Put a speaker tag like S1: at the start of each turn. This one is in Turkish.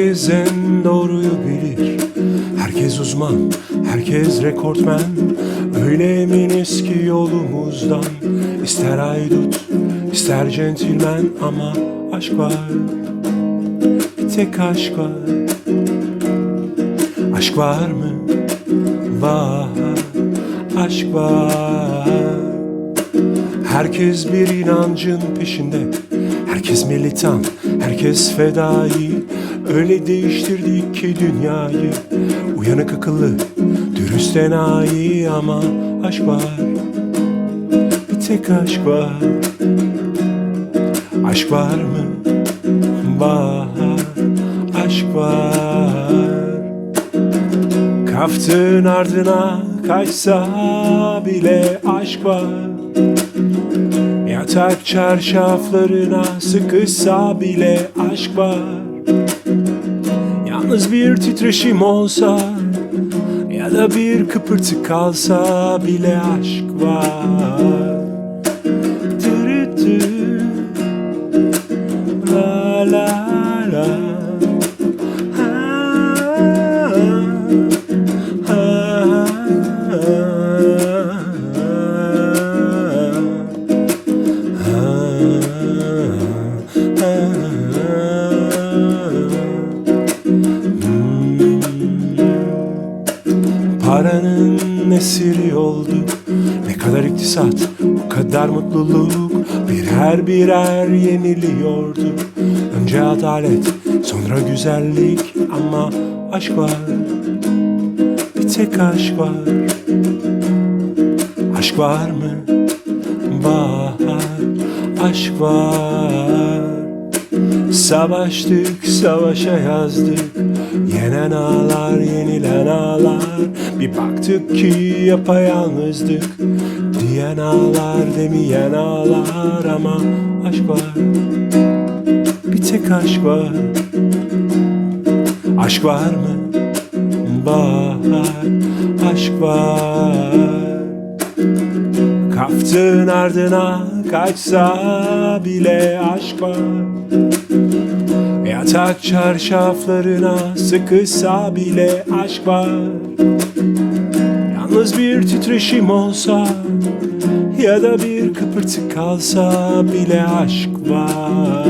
S1: Herkes en doğruyu bilir. Herkes uzman, herkes rekortmen. Öyle eminiz ki yolumuzdan. İster haydut, ister centilmen Ama aşk var. Bir tek aşk var. Aşk var mı? Var. Aşk var. Herkes bir inancın peşinde. Herkes militan, herkes fedai Öyle değiştirdik ki dünyayı. Uyanık akıllı, dürüst enayi Ama aşk var. Bir tek aşk var. Aşk var mı? Var. Aşk var. Kaftın ardına kaçsa bile aşk var Yatak çarşaflarına sıkışsa bile aşk var. Yalnız bir titreşim olsa Ya da bir kıpırtı kalsa bile aşk var Paranın esiri olduk Ne kadar iktisat o kadar mutluluk. Birer birer yeniliyordu. Önce adalet sonra güzellik. Ama aşk var Bir tek aşk var. Aşk var mı? Var Aşk var Savaştık, savaşa yazdık. Yenen ağlar, yenilen ağlar. Bir baktık ki yapayalnızdık. Diyen ağlar, demeyen ağlar. Ama aşk var. Bir tek aşk var. Aşk var mı? Var. Aşk var Kaftın ardına kaçsa bile aşk var. Yatak çarşaflarına sıkışsa bile aşk var. Yalnız bir titreşim olsa Ya da bir kıpırtı kalsa bile aşk var